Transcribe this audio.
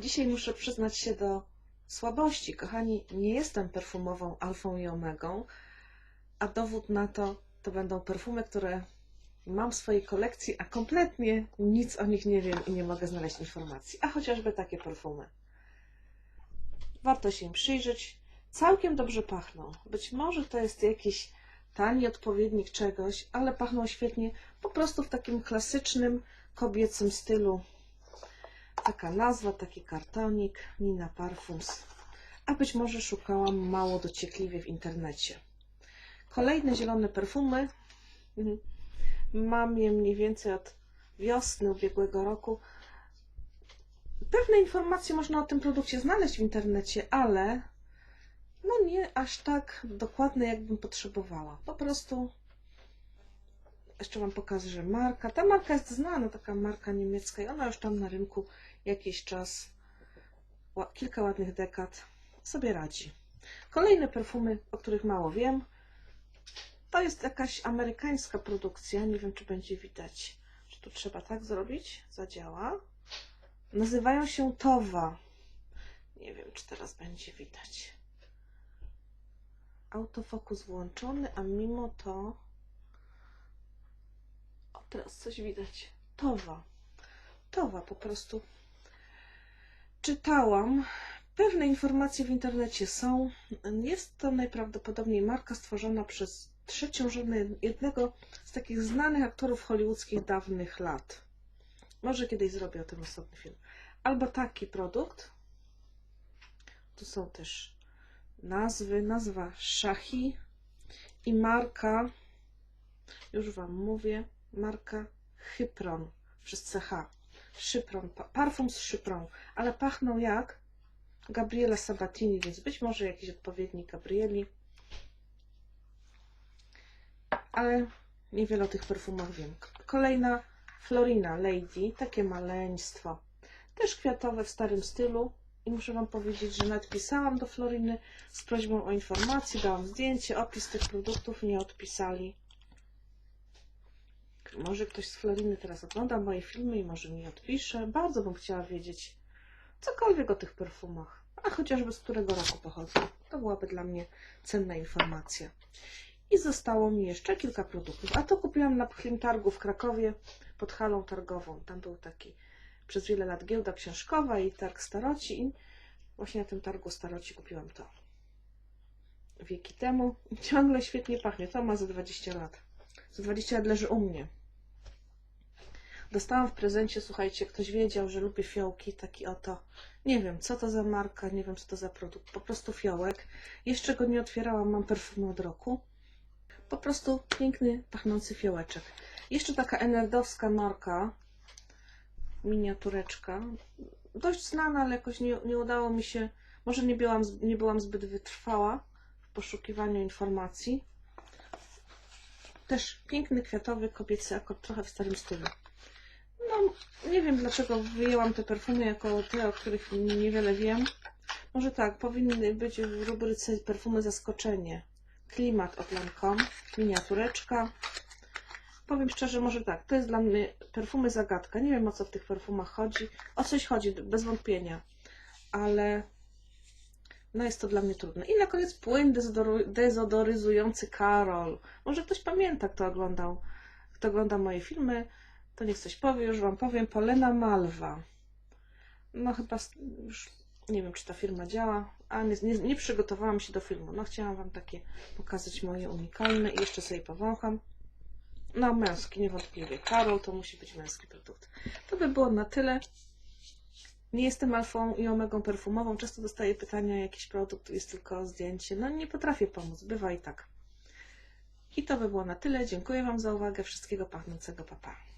Dzisiaj muszę przyznać się do słabości. Kochani, nie jestem perfumową alfą i omegą, a dowód na to to będą perfumy, które mam w swojej kolekcji, a kompletnie nic o nich nie wiem i nie mogę znaleźć informacji. A chociażby takie perfumy. Warto się im przyjrzeć. Całkiem dobrze pachną. Być może to jest jakiś tani odpowiednik czegoś, ale pachną świetnie, po prostu w takim klasycznym kobiecym stylu. Taka nazwa, taki kartonik, Nina Parfums. A być może szukałam mało dociekliwie w internecie. Kolejne zielone perfumy. Mhm. Mam je mniej więcej od wiosny ubiegłego roku. Pewne informacje można o tym produkcie znaleźć w internecie, ale no nie aż tak dokładne, jakbym potrzebowała. Po prostu jeszcze Wam pokażę, że marka, ta marka jest znana, taka marka niemiecka i ona już tam na rynku jakiś czas, kilka ładnych dekad sobie radzi. Kolejne perfumy, o których mało wiem, to jest jakaś amerykańska produkcja, nie wiem czy będzie widać, czy tu trzeba tak zrobić, zadziała. Nazywają się Towa. Nie wiem, czy teraz będzie widać. Autofokus włączony, a mimo to. Teraz coś widać. Towa. Towa po prostu. Czytałam. Pewne informacje w internecie są. Jest to najprawdopodobniej marka stworzona przez trzecią żonę jednego z takich znanych aktorów hollywoodzkich dawnych lat. Może kiedyś zrobię o tym osobny film. Albo taki produkt. Tu są też nazwy, nazwa Shahi i marka, już Wam mówię, marka Hypron przez CH. Szypron, pa- parfum z szyprą, ale pachną jak Gabriela Sabatini, więc być może jakiś odpowiednik Gabrieli. Ale niewiele o tych perfumach wiem. Kolejna Florina Lady, takie maleństwo. Też kwiatowe w starym stylu. I muszę Wam powiedzieć, że nawet pisałam do Floriny z prośbą o informacje, dałam zdjęcie, opis tych produktów, nie odpisali. Może ktoś z Floriny teraz ogląda moje filmy i może mi odpisze. Bardzo bym chciała wiedzieć cokolwiek o tych perfumach, a chociażby z którego roku pochodzą. To byłaby dla mnie cenna informacja. I zostało mi jeszcze kilka produktów. A to kupiłam na Pchlim Targu w Krakowie pod halą targową. Tam był taki przez wiele lat giełda książkowa i targ staroci. I właśnie na tym targu staroci kupiłam to. Wieki temu. Ciągle świetnie pachnie. To ma za 20 lat. Za 20 lat leży u mnie. Dostałam w prezencie, słuchajcie, ktoś wiedział, że lubię fiołki, taki oto. Nie wiem, co to za marka, nie wiem, co to za produkt. Po prostu fiołek. Jeszcze go nie otwierałam, mam perfumy od roku. Po prostu piękny, pachnący fiołeczek. Jeszcze taka enerdowska marka, miniatureczka. Dość znana, ale jakoś nie, nie udało mi się, może nie byłam, nie byłam zbyt wytrwała w poszukiwaniu informacji. Też piękny, kwiatowy, kobiecy akord, trochę w starym stylu. No, nie wiem dlaczego wyjęłam te perfumy jako te, o których niewiele wiem. Może tak, powinny być w rubryce perfumy zaskoczenie. Klimat od Lancome, miniatureczka. Powiem szczerze, może tak, to jest dla mnie perfumy zagadka. Nie wiem o co w tych perfumach chodzi. O coś chodzi, bez wątpienia. Ale no jest to dla mnie trudne. I na koniec płyn dezodoryzujący Karol. Może ktoś pamięta, kto oglądał, kto ogląda moje filmy, to niech coś powie, już Wam powiem. Polena Malwa. No chyba już nie wiem, czy ta firma działa, a nie, nie, nie przygotowałam się do filmu. No chciałam Wam takie pokazać moje unikalne i jeszcze sobie powącham. No męski, niewątpliwie. Karol to musi być męski produkt. To by było na tyle. Nie jestem alfą i omegą perfumową. Często dostaję pytania, jakiś produkt jest tylko zdjęcie. No nie potrafię pomóc, bywa i tak. I to by było na tyle. Dziękuję Wam za uwagę. Wszystkiego pachnącego, papa. Pa.